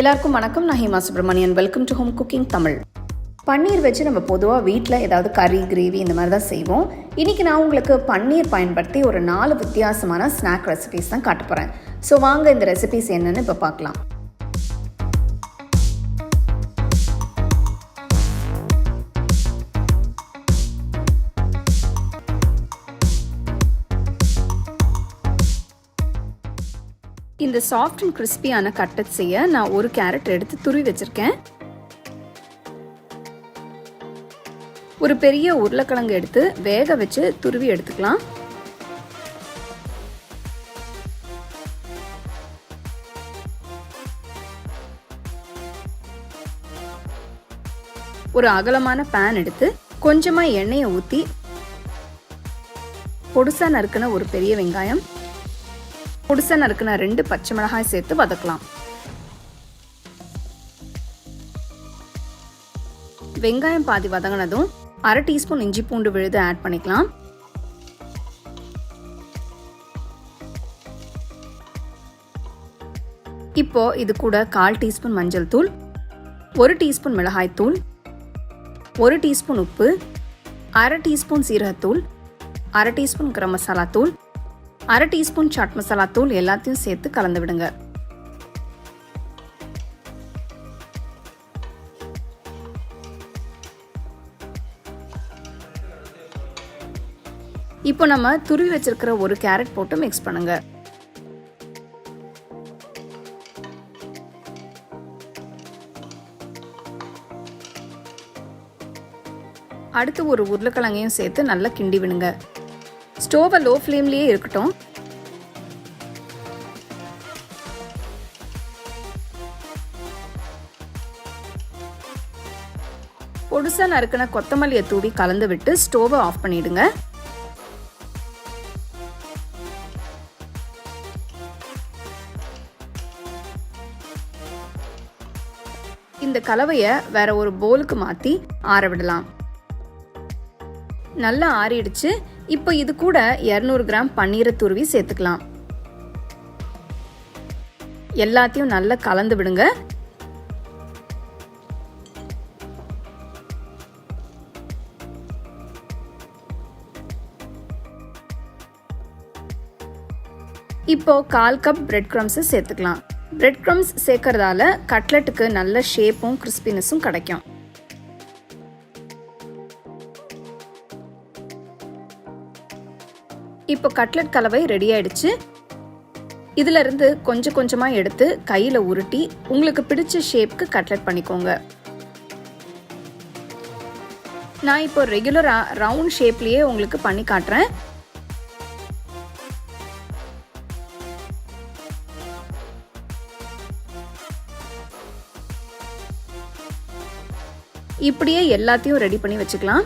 எல்லாருக்கும் வணக்கம். நான் Hema Subramanian welcome to home cooking Tamil paneer வச்சு நம்ம பொதுவாக வீட்டில் ஏதாவது கறி கிரேவி இந்த மாதிரி தான் செய்வோம். இன்றைக்கி நான் உங்களுக்கு பன்னீர் பயன்படுத்தி ஒரு நாலு வித்தியாசமான ஸ்நாக் ரெசிபிஸ் தான் காட்ட போகிறேன் ஸோ வாங்க இந்த ரெசிபிஸ் என்னன்னு இப்போ பார்க்கலாம். இந்த சாஃப்ட் அண்ட் கிறிஸ்பியான கட்டட் செய்ய நான் ஒரு கேரட் எடுத்து துருவி வச்சிருக்கேன். ஒரு பெரிய உருளைக்கிழங்கு எடுத்து வேக வச்சு துருவி எடுத்துக்கலாம். ஒரு அகலமான பேன் எடுத்து கொஞ்சமா எண்ணெயை ஊற்றி பொடுசா நறுக்கின ஒரு பெரிய வெங்காயம் பொடிசா நறுக்கின ரெண்டு பச்சை மிளகாய் சேர்த்து வதக்கலாம். வெங்காயம் பாதி வதங்கினதும் அரை டீஸ்பூன் இஞ்சி பூண்டு விழுது ஆட் பண்ணிக்கலாம். இப்போ இது கூட கால் டீஸ்பூன் மஞ்சள் தூள் ஒரு டீஸ்பூன் மிளகாய் தூள் ஒரு டீஸ்பூன் உப்பு அரை டீஸ்பூன் சீரகத்தூள் அரை டீஸ்பூன் கரம் மசாலா தூள் அரை டீஸ்பூன் சாட் மசாலா தூள் எல்லாத்தையும் சேர்த்து கலந்து விடுங்க. இப்போ நம்ம துருவி வச்சிருக்கிற ஒரு கேரட் போட்டு மிக்ஸ் பண்ணுங்க. அடுத்து ஒரு உருளைக்கிழங்கையும் சேர்த்து நல்லா கிண்டி விடுங்க. ஸ்டோவை லோ ஃப்ளேம்லேயே இருக்கட்டும். பொடுசாக நறுக்கின கொத்தமல்லியை தூவி கலந்து விட்டு ஸ்டோவை ஆஃப் பண்ணிடுங்க. இந்த கலவையை வேற ஒரு போலுக்கு மாற்றி ஆற விடலாம். நல்லா ஆறிடுச்சு. இப்போ இது கூட இரநூறு கிராம் பன்னீரை துருவி சேர்த்துக்கலாம். எல்லாத்தையும் நல்லா கலந்து விடுங்க. இப்போ கால் கப் பிரெட் க்ரம்ஸை சேர்த்துக்கலாம். பிரெட் க்ரம்ஸ் சேர்க்கறதால கட்லெட்டுக்கு நல்ல ஷேப்பும் கிறிஸ்பினஸும் கிடைக்கும். இப்போ கட்லெட் கலவை ரெடி ஆயிடுச்சு. இதுல இருந்து கொஞ்சம் கொஞ்சமா எடுத்து கையில உருட்டி உங்களுக்கு பிடிச்ச ஷேப்க்கு கட்லெட் பண்ணிக்கோங்க. நான் இப்போ ரெகுலரா ரவுண்ட் ஷேப்லயே உங்களுக்கு பண்ணி காட்டுறேன். இப்படியே எல்லாத்தையும் ரெடி பண்ணி வச்சுக்கலாம்.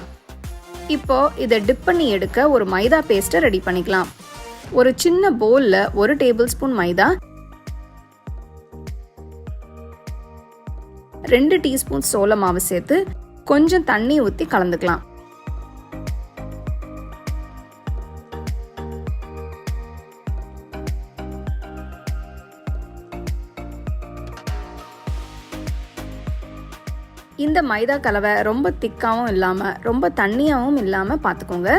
இப்போ இதை டிப் பண்ணி எடுக்க ஒரு மைதா பேஸ்ட்டை ரெடி பண்ணிக்கலாம். ஒரு சின்ன பவுலில் ஒரு டேபிள் ஸ்பூன் மைதா ரெண்டு டீஸ்பூன் சோள மாவு சேர்த்து கொஞ்சம் தண்ணி ஊற்றி கலந்துக்கலாம். இந்த மைதா கலவை ரொம்ப திக்காகவும் இல்லாமல் ரொம்ப தண்ணியாகவும் இல்லாமல் பார்த்துக்கோங்க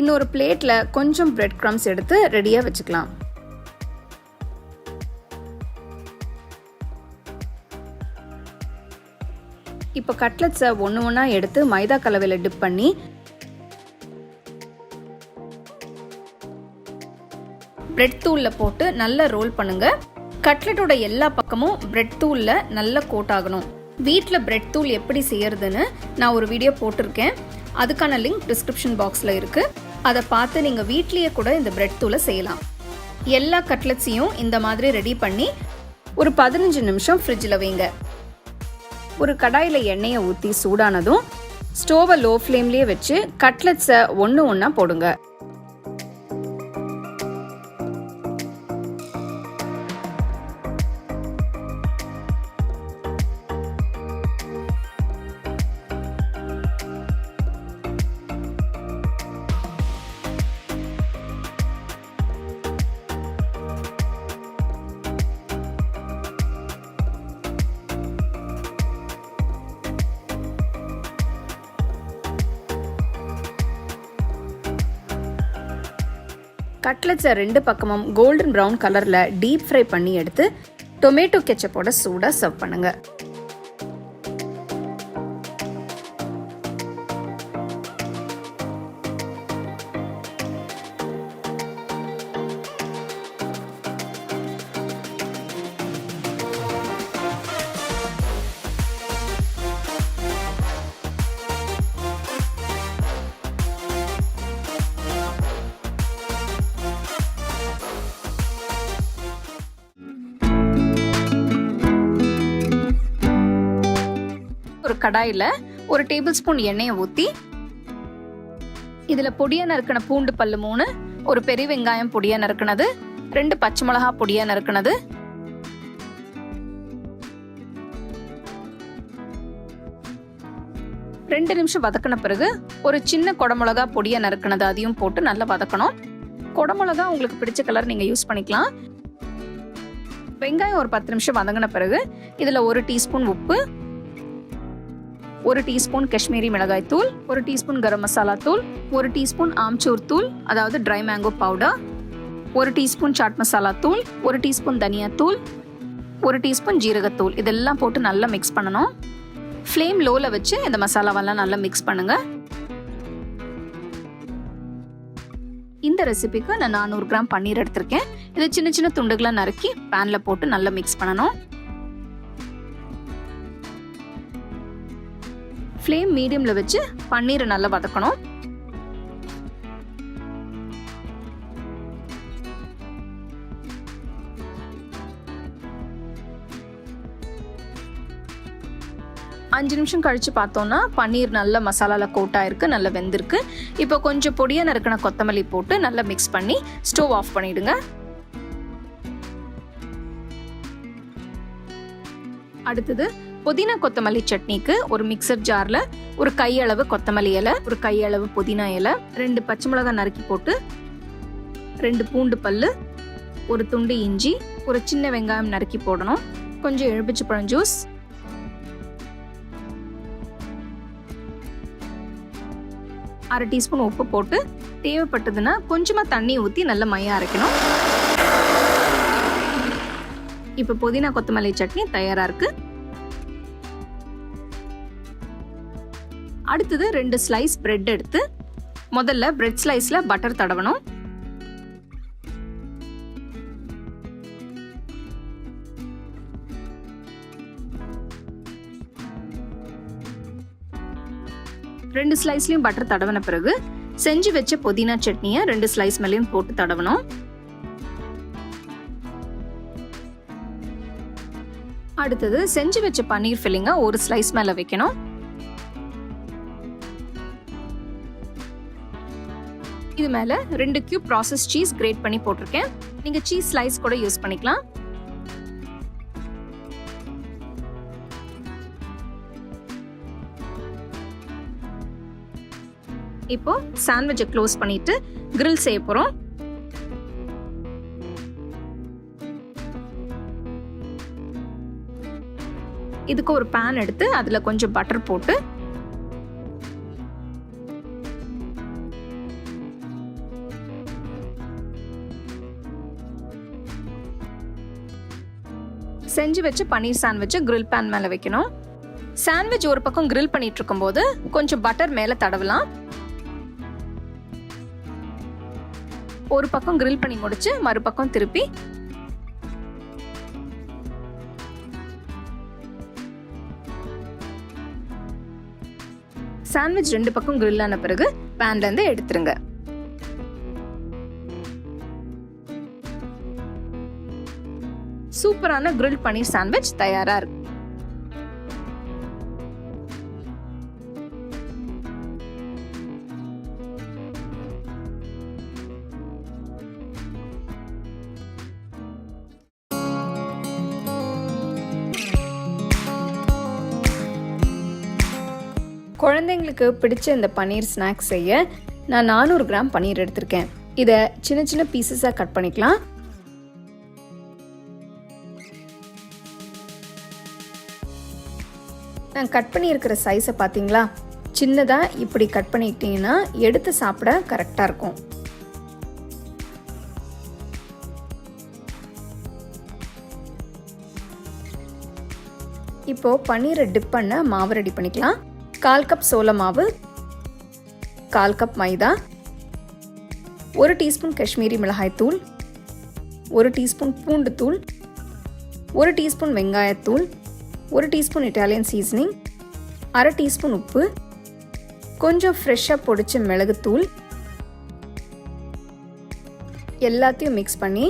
இன்னொரு பிளேட்டில் கொஞ்சம் பிரெட் க்ரம்ஸ் எடுத்து ரெடியாக வச்சுக்கலாம். இப்போ கட்லெட்ஸை ஒன்று ஒன்றா எடுத்து மைதா கலவையில் டிப் பண்ணி பிரெட் தூளில் போட்டு நல்லா ரோல் பண்ணுங்கள் கட்லெட்டோட எல்லா பக்கமும் பிரெட் தூளில் நல்லா கோட் ஆகணும். வீட்டில் பிரெட் தூள் எப்படி செய்யறதுன்னு நான் ஒரு வீடியோ போட்டிருக்கேன். அதுக்கான லிங்க் டிஸ்கிரிப்ஷன் பாக்ஸில் இருக்குது அதை பார்த்து நீங்கள் வீட்லேயே கூட இந்த பிரெட் தூளை செய்யலாம். எல்லா கட்லெட்ஸையும் இந்த மாதிரி ரெடி பண்ணி ஒரு பதினஞ்சு நிமிஷம் ஃப்ரிட்ஜில் வைங்க. ஒரு கடாயில் எண்ணெயை ஊற்றி சூடானதும் ஸ்டோவை லோ ஃப்ளேம்லேயே வச்சு கட்லெட்ஸை ஒன்று ஒன்றா போடுங்க. கட்லெட்ஸை ரெண்டு பக்கமும் கோல்டன் ப்ரௌன் கலரில் டீப் ஃப்ரை பண்ணி எடுத்து டொமேட்டோ கெச்சப்போட சூடாக சர்வ் பண்ணுங்கள் கடாயில் ஒரு டேபிள் ஸ்பூன் எண்ணெயை ஊற்றி இதில் பொடியாக நறுக்கின பூண்டு பல்லு மூணு ஒரு பெரிய வெங்காயம் பொடியாக நறுக்கினது ரெண்டு பச்சை மிளகா பொடியாக நறுக்கினது. ரெண்டு நிமிஷம் வதக்கின பிறகு ஒரு சின்ன குடமிளகா பொடியாக நறுக்கினது அதையும் போட்டு நல்லா வதக்கணும். குடமிளகா உங்களுக்கு பிடிச்ச கலர் நீங்கள் யூஸ் பண்ணிக்கலாம். வெங்காயம் ஒரு பத்து நிமிஷம் வதங்கின பிறகு இதில் ஒரு டீஸ்பூன் உப்பு ஒரு டீஸ்பூன் காஷ்மீரி மிளகாய் தூள் ஒரு டீஸ்பூன் கரம் மசாலா தூள் ஒரு டீஸ்பூன் ஆம்ச்சூர் தூள் அதாவது ட்ரை மேங்கோ பவுடர் ஒரு டீஸ்பூன் சாட் மசாலா தூள் ஒரு டீஸ்பூன் தனியா தூள் ஒரு டீஸ்பூன் ஜீரகத்தூள் இதெல்லாம் போட்டு நல்லா மிக்ஸ் பண்ணணும். ஃப்ளேம் லோவில் வச்சு இந்த மசாலாவெல்லாம் நல்லா மிக்ஸ் பண்ணுங்க. இந்த ரெசிபிக்கு நான் நானூறு கிராம் பன்னீர் எடுத்திருக்கேன். இதை சின்ன சின்ன துண்டுகளாக நறுக்கி பேனில் போட்டு நல்லா மிக்ஸ் பண்ணணும். ஃப்ளேம் மீடியமில் வச்சு பன்னீரை நல்லா வதக்கணும். அஞ்சு நிமிஷம் கழிச்சு பார்த்தோம்னா பன்னீர் நல்ல மசாலால கோட் ஆயிருக்கு நல்லா வெந்திருக்கு. இப்போ கொஞ்சம் பொடியாக நறுக்கின கொத்தமல்லி போட்டு நல்லா மிக்ஸ் பண்ணி ஸ்டவ் ஆஃப் பண்ணிடுங்க. அடுத்தது புதினா கொத்தமல்லி சட்னிக்கு ஒரு மிக்சர் ஜார்ல ஒரு கையளவு கொத்தமல்லி இலை ஒரு கையளவு புதினா இலை ரெண்டு பச்சை மிளகாய் நறுக்கி போட்டு ரெண்டு பூண்டு பல்லு ஒரு துண்டு இஞ்சி ஒரு சின்ன வெங்காயம் நறுக்கி போடணும். கொஞ்சம் எலுமிச்சை பழம் ஜூஸ் அரை டீஸ்பூன் உப்பு போட்டு தேவைப்பட்டதுன்னா கொஞ்சமாக தண்ணி ஊற்றி நல்லா மையா அரைக்கணும். இப்போ புதினா கொத்தமல்லி சட்னி தயாராக இருக்குது அடுத்தது ரெண்டு ஸ்லைஸ் பிரெட் எடுத்து முதல்ல பிரெட் ஸ்லைஸில் பட்டர் தடவணும். ரெண்டு ஸ்லைஸ்லையும் பட்டர் தடவின பிறகு செஞ்சு வச்ச புதினா சட்னியை ரெண்டு ஸ்லைஸ் மேலேயும் போட்டு தடவணும். அடுத்தது செஞ்சு வச்ச பன்னீர் ஃபில்லிங்கை ஒரு ஸ்லைஸ் மேலே வைக்கணும். இது மேல ரெண்டு கியூப் ப்ராசஸ் சீஸ் கிரேட் பண்ணி போட்டிருக்கேன். நீங்க சீஸ் ஸ்லைஸ் கூட யூஸ் பண்ணிக்கலாம். இப்போ சாண்ட்விச்சை க்ளோஸ் பண்ணிட்டு கிரில் செய்ய போறோம். இதுக்கு ஒரு பேன் எடுத்து அதில் கொஞ்சம் பட்டர் போட்டு செஞ்சு வச்சு பன்னீர் சாண்ட்விட்சை கிரில் பேன் மேலே வைக்கணும். சாண்ட்விச் ஒரு பக்கம் கிரில் பண்ணிட்டு இருக்கும்போது கொஞ்சம் பட்டர் மேலே தடவலாம். ஒரு பக்கம் கிரில் பண்ணி முடிச்சு மறுபக்கம் திருப்பி சாண்ட்விச் ரெண்டு பக்கம் கிரில் ஆன பிறகு பேன்லேருந்து எடுத்துருங்க. சூப்பரான கிரில் பன்னீர் சாண்ட்விச் தயாரா இருக்கு. குழந்தைங்களுக்கு பிடிச்ச இந்த பன்னீர் ஸ்நாக்ஸ் செய்ய நான் நானூறு கிராம் பன்னீர் எடுத்திருக்கேன். இதை சின்ன சின்ன பீசஸாக கட் பண்ணிக்கலாம். நான் கட் பண்ணியிருக்கிற சைஸை பார்த்தீங்களா சின்னதாக இப்படி கட் பண்ணிக்கிட்டிங்கன்னா எடுத்து சாப்பிட கரெக்டாக இருக்கும். இப்போது பன்னீரை டிப் பண்ண மாவு ரெடி பண்ணிக்கலாம். கால் கப் சோள மாவு கால் கப் மைதா ஒரு டீஸ்பூன் காஷ்மீரி மிளகாய் தூள் ஒரு டீஸ்பூன் பூண்டு தூள் ஒரு டீஸ்பூன் வெங்காயத்தூள் ஒரு டீஸ்பூன் இட்டாலியன் சீசனிங் அரை டீஸ்பூன் உப்பு கொஞ்சம் ஃப்ரெஷ்ஷாக பொடிச்ச மிளகுத்தூள் எல்லாத்தையும் மிக்ஸ் பண்ணி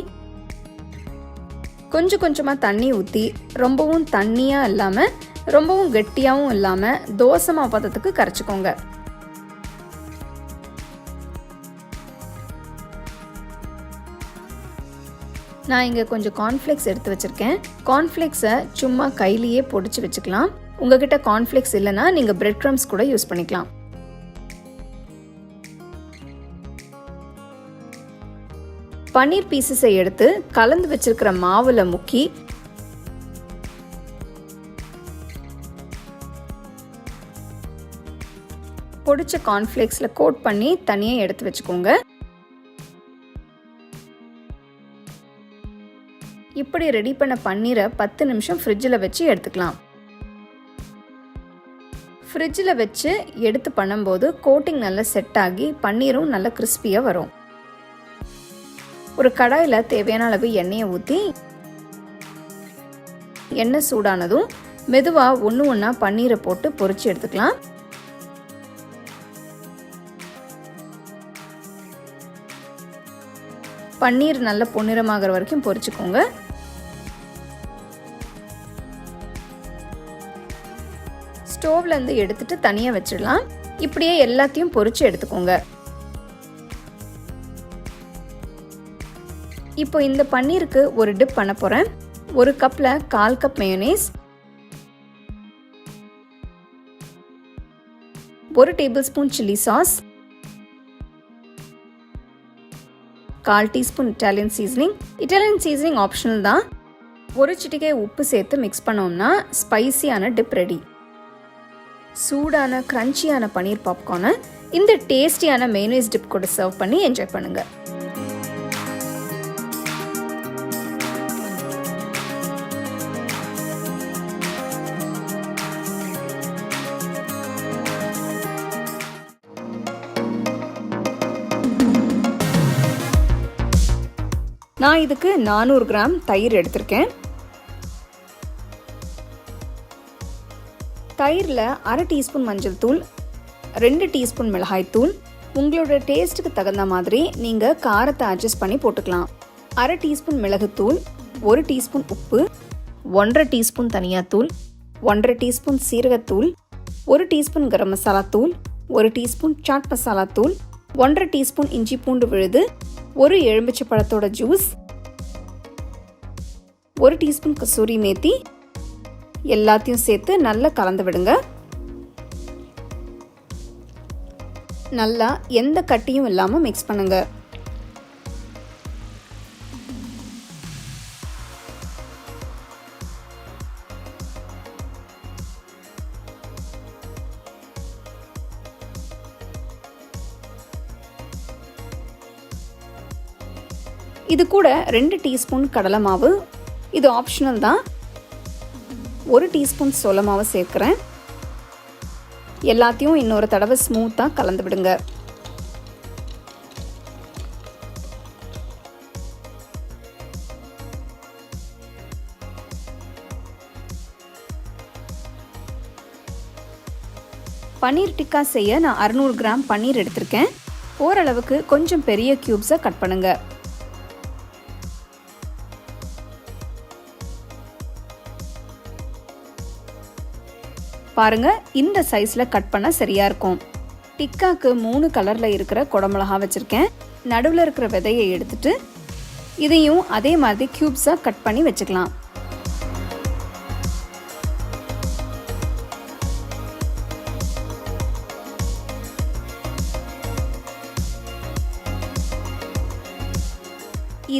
கொஞ்சம் கொஞ்சமாக தண்ணி ஊற்றி ரொம்பவும் தண்ணியாக இல்லாமல் ரொம்பவும் கெட்டியாகவும் இல்லாமல் தோசை மாவு பதத்துக்கு கரைச்சிக்கோங்க. நான் இங்கே கொஞ்சம் கார்ன்ஃப்ளேக்ஸ் எடுத்து வச்சுருக்கேன். கார்ன்ஃப்ளேக்ஸை சும்மா கையிலேயே பொடிச்சு வச்சுக்கலாம். உங்ககிட்ட கார்ன்ஃப்ளேக்ஸ் இல்லைன்னா நீங்கள் பிரெட் க்ரம்ஸ் கூட யூஸ் பண்ணிக்கலாம். பன்னீர் பீசஸை எடுத்து கலந்து வச்சிருக்கிற மாவில் முக்கி பொடிச்ச கார்ன்ஃப்ளேக்ஸில் கோட் பண்ணி தனியாக எடுத்து வச்சுக்கோங்க. இப்படி ரெடி பண்ண பன்னீரை பத்து நிமிஷம் ஃப்ரிட்ஜில் வச்சு எடுத்துக்கலாம். ஃப்ரிட்ஜில் வச்சு எடுத்து பண்ணும்போது கோட்டிங் நல்லா செட் ஆகி பன்னீரும் நல்லா கிறிஸ்பியாக வரும். ஒரு கடாயில் தேவையான அளவு எண்ணெயை ஊற்றி எண்ணெய் சூடானதும் மெதுவாக ஒன்று ஒன்றா பன்னீரை போட்டு பொறிச்சு எடுத்துக்கலாம். பன்னீர் நல்ல பொன்னிறமாகிற வரைக்கும் பொறிச்சுக்கோங்க ஸ்டோவ்லேருந்து எடுத்துட்டு தனியாக வச்சிடலாம். இப்படியே எல்லாத்தையும் பொறிச்சு எடுத்துக்கோங்க. இப்போ இந்த பன்னீருக்கு ஒரு டிப் பண்ண போகிறேன் ஒரு கப்பில் கால் கப் மேயோனேஸ் ஒரு டேபிள் ஸ்பூன் சில்லி சாஸ். கால் teaspoon Italian seasoning. Italian seasoning optional தான். ஒரு சிட்டிகை உப்பு சேர்த்து மிக்ஸ் பண்ணோம்னா ஸ்பைசியான டிப் ரெடி சூடான க்ரன்ச்சியான பன்னீர் பாப்கார்னை இந்த டேஸ்டியான மெய்னேஸ் டிப் கூட சர்வ் பண்ணி என்ஜாய் பண்ணுங்கள் நான் இதுக்கு நானூறு கிராம் தயிர் எடுத்திருக்கேன். தயிரில் அரை டீஸ்பூன் மஞ்சள் தூள் ரெண்டு டீஸ்பூன் மிளகாய்த்தூள் உங்களோட டேஸ்ட்டுக்கு தகுந்த மாதிரி நீங்கள் காரத்தை அட்ஜஸ்ட் பண்ணி போட்டுக்கலாம். அரை டீஸ்பூன் மிளகுத்தூள் ஒரு டீஸ்பூன் உப்பு ஒன்றரை டீஸ்பூன் தனியாத்தூள் ஒன்றரை டீஸ்பூன் சீரகத்தூள் ஒரு டீஸ்பூன் கரம் மசாலா தூள் ஒரு டீஸ்பூன் சாட் மசாலா தூள் ஒன்றரை டீஸ்பூன் இஞ்சி பூண்டு விழுது ஒரு எலுமிச்சை பழத்தோட ஜூஸ் ஒரு டீஸ்பூன் கசூரி மேத்தி எல்லாத்தையும் சேர்த்து நல்லா கலந்து விடுங்க. நல்லா எந்த கட்டியும் இல்லாமல் மிக்ஸ் பண்ணுங்க. இது கூட ரெண்டு டீஸ்பூன் கடலை மாவு. இது ஆப்ஷனல் தான். ஒரு டீஸ்பூன் சோள மாவு சேர்க்குறேன். எல்லாத்தையும் இன்னொரு தடவை ஸ்மூத்தாக கலந்து விடுங்க. பன்னீர் டிக்கா செய்ய நான் அறுநூறு கிராம் பன்னீர் எடுத்திருக்கேன். ஓரளவுக்கு கொஞ்சம் பெரிய க்யூப்ஸை கட் பண்ணுங்கள் பாருங்கள் இந்த சைஸில் கட் பண்ணால் சரியாக இருக்கும். டிக்காக்கு மூணு கலரில் இருக்கிற குடமிளகா வச்சுருக்கேன். நடுவில் இருக்கிற விதையை எடுத்துட்டு இதையும் அதே மாதிரி க்யூப்ஸாக கட் பண்ணி வச்சுக்கலாம்.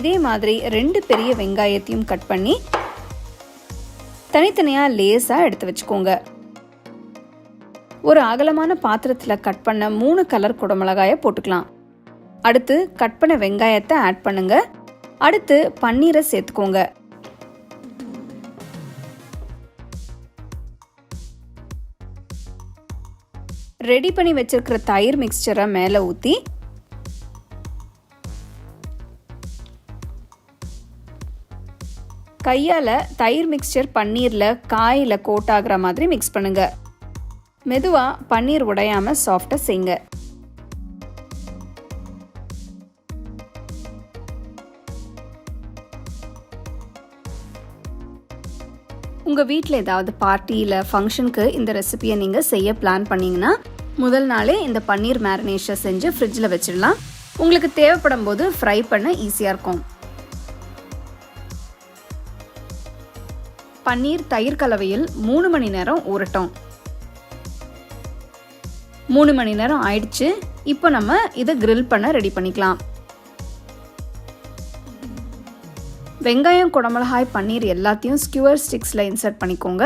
இதே மாதிரி ரெண்டு பெரிய வெங்காயத்தையும் கட் பண்ணி தனித்தனியாக லேஸாக எடுத்து வச்சுக்கோங்க. ஒரு அகலமான பாத்திரத்தில் கட் பண்ண மூணு கலர் குடமிளகாயை போட்டுக்கலாம். அடுத்து கட் பண்ண வெங்காயத்தை ஆட் பண்ணுங்க. அடுத்து பன்னீரை சேர்த்துக்கோங்க. ரெடி பண்ணி வச்சிருக்கிற தயிர் மிக்சரை மேலே ஊற்றி கையால் தயிர் மிக்சர் பன்னீரில் காயில் கோட் ஆகிற மாதிரி மிக்ஸ் பண்ணுங்கள் மெதுவாக பன்னீர் உடையாமல் சாஃப்டாக செய்ங்க. உங்கள் வீட்டில் ஏதாவது பார்ட்டியில் ஃபங்க்ஷனுக்கு இந்த ரெசிபியை நீங்கள் செய்ய பிளான் பண்ணீங்கன்னா முதல் நாளே இந்த பன்னீர் மேரினேஷன் செஞ்சு ஃப்ரிட்ஜில் வச்சிடலாம். உங்களுக்கு தேவைப்படும் போது ஃப்ரை பண்ண ஈஸியாக இருக்கும். பன்னீர் தயிர் கலவையில் மூணு மணி நேரம் ஊறட்டும். மூணு மணி நேரம் ஆயிடுச்சு. இப்போ நம்ம இதை கிரில் பண்ண ரெடி பண்ணிக்கலாம். வெங்காயம் குடமிளகாய் பன்னீர் எல்லாத்தையும் ஸ்கியூவர் ஸ்டிக்ஸில் இன்சர்ட் பண்ணிக்கோங்க.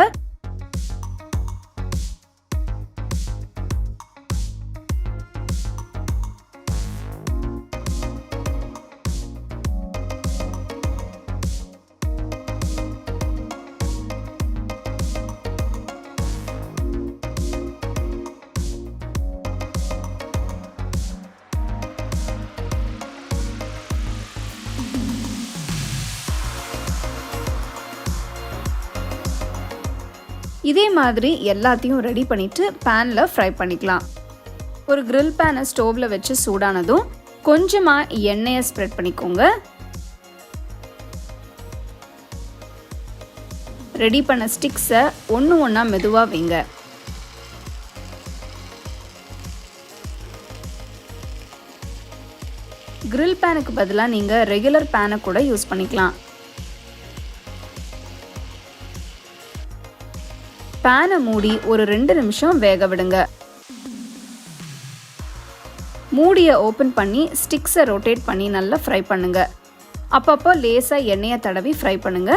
இதே மாதிரி எல்லாத்தையும் ரெடி பண்ணிவிட்டு பேனில் ஃப்ரை பண்ணிக்கலாம். ஒரு க்ரில் பேனை ஸ்டோவில் வச்சு சூடானதும் கொஞ்சமாக எண்ணெயை ஸ்ப்ரெட் பண்ணிக்கோங்க. ரெடி பண்ண ஸ்டிக்ஸை ஒன்று ஒன்றா மெதுவாக வைங்க. கிரில் பேனுக்கு பதிலாக நீங்கள் ரெகுலர் பேனை கூட யூஸ் பண்ணிக்கலாம். பேனை மூடி ஒரு ரெண்டு நிமிஷம் வேக விடுங்க. மூடியை ஓப்பன் பண்ணி ஸ்டிக்ஸை ரொட்டேட் பண்ணி நல்லா ஃப்ரை பண்ணுங்க. அப்பப்போ லேசாக எண்ணெயை தடவி ஃப்ரை பண்ணுங்க.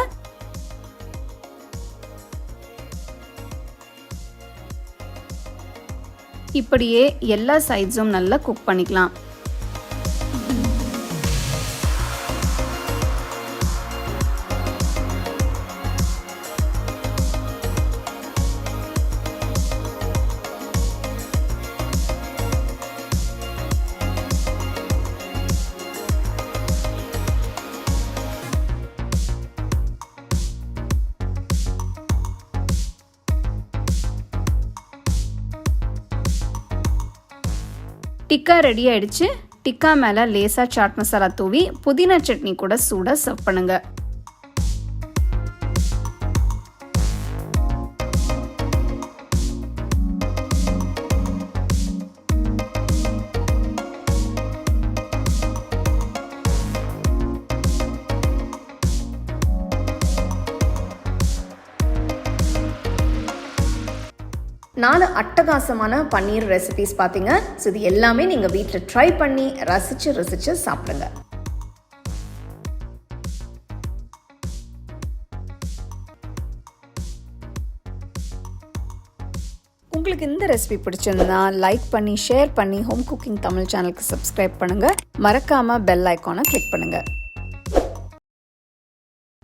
இப்படியே எல்லா சைட்ஸும் நல்லா குக் பண்ணிக்கலாம். டிக்கா ரெடி ஆயிடுச்சு. டிக்கா மேலே லேசாக சாட் மசாலா தூவி புதினா சட்னி கூட சூடாக சர்வ் பண்ணுங்க. நாலு அட்டகாசமான பன்னீர் ரெசிபிஸ் பார்த்தீங்க ஸோ இது எல்லாமே நீங்கள் வீட்டில் ட்ரை பண்ணி ரசித்து ரசித்து சாப்பிடுங்க. உங்களுக்கு இந்த ரெசிபி பிடிச்சிருந்தா லைக் பண்ணி ஷேர் பண்ணி ஹோம் குக்கிங் தமிழ் சேனலுக்கு சப்ஸ்கிரைப் பண்ணுங்க. மறக்காம பெல் ஐக்கானை கிளிக் பண்ணுங்க.